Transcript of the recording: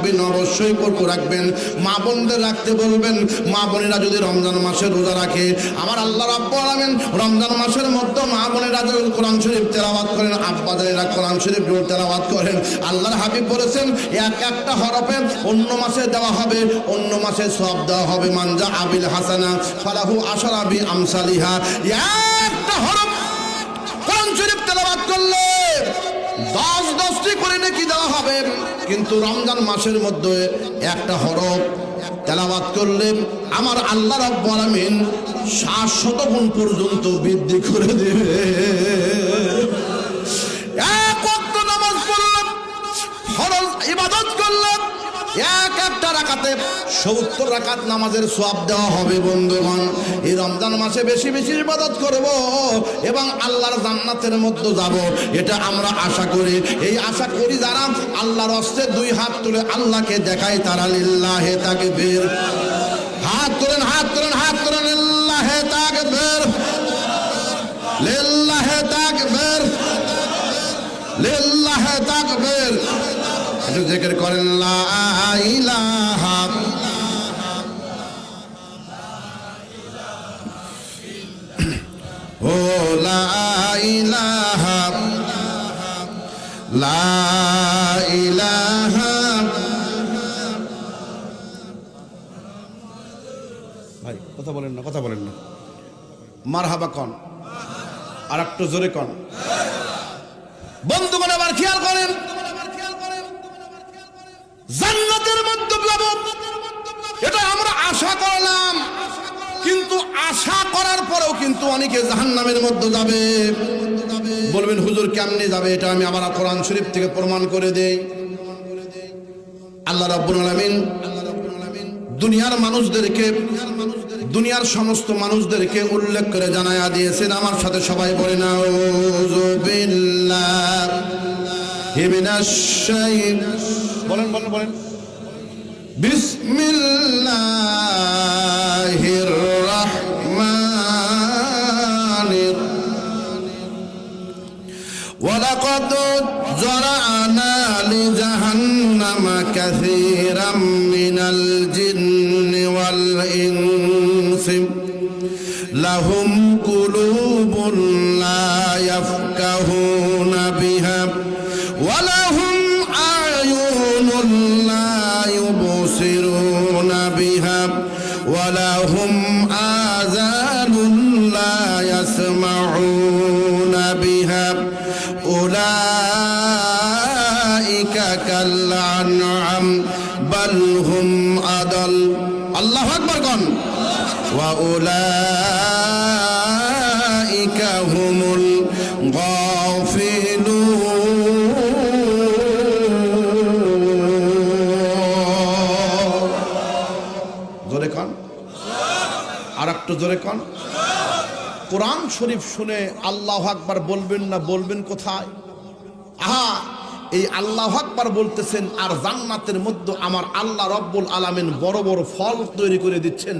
রাখবেন, অবশ্যই কর্ক রাখবেন। মা বোনদের রাখতে বলবেন, মা বোনেরা যদি রমজান মাসে রোজা রাখে, আমার আল্লাহ আলামিন রমজান মাসের মধ্যে মা বোনেরা যদি কোরআন শরীফ তেলাওয়াত করেন আব্বাদারেরা কোরআন শরীফ তেলাওয়াত করেন। আল্লাহর হাবিব বলেছেন, এক একটা হরফে অন্য মাসে দেওয়া হবে, অন্য মাসে সব দেওয়া হবে। মানজা আবিল হাসানা, ফালাহু আশরাবি আমসালিহা। একটা হরফ কোরআন শরীফ তেলাওয়াত করলে দেওয়া হবে। কিন্তু রমজান মাসের মধ্যে একটা হরফ তেলাবাদ করলে আমার আল্লাহ রব্বুল আলামিন শত গুণ পর্যন্ত বৃদ্ধি করে দেবে। রাকাতে সত্তর রাকাত নামাজের সওয়াব দেওয়া হবে, বন্ধুগণ। এই রমজান মাসে বেশি বেশি ইবাদত করব এবং আল্লাহর জান্নাতের মধ্যে যাব। এটা আমরা আশা করি। এই আশা করি যারা আল্লাহর হস্তে দুই হাত তুলে আল্লাহকে দেখায়, তারা লিল্লাহে তাকে বের হাত তোলেন হাত তোলেন হাত তোলেন, লিল্লাহে তাকে বের লিল্লাহে তাকে বের লিল্লাহে তাকে বের একটু জিকির করেন লা ইলাহা ও লা ইলাহা লা ইলাহা ভাই, কথা বলেন না, কথা বলেন না। মার হাবা কন। আর একটু জোরে কন। বন্ধুগণ আবার খেয়াল করেন। জান্নাতের মধ্যে এটা আমরা আশা করলাম। কিন্তু আশা করার পরেও কিন্তু অনেকে জাহান্নামের মধ্যে যাবে। বলবেন, হুজুর, কেমনে যাবে? এটা আমি কোরআন শরীফ থেকে প্রমাণ করে দেই। আল্লাহ রাব্বুল আলামিন দুনিয়ার মানুষদেরকে, দুনিয়ার সমস্ত মানুষদেরকে উল্লেখ করে জানায়া দিয়েছেন। আমার সাথে সবাই বলে না বলেন বলেন বলেন বিসমিল্লাহির রহমানির ولقد زرعنا لجهنم كثيرا من الجن والإنس لهم قلوب لا يفقهون بها ولهم أعين لا يبصرون بها ولهم آذان لا يسمعون بها أولئك كالأنعام بل هم أضل الله أكبر قن وأولئك هم একটু জোরে কন। কোরআন শরীফ শুনে আল্লাহ আকবার বলবেন না বলবেন কোথায়? আহা, এই আল্লাহ আকবার বলতেছেন, আর জান্নাতের মধ্যে আমার আল্লাহ রব্বুল আলামিন বড় বড় ফল তৈরি করে দিচ্ছেন।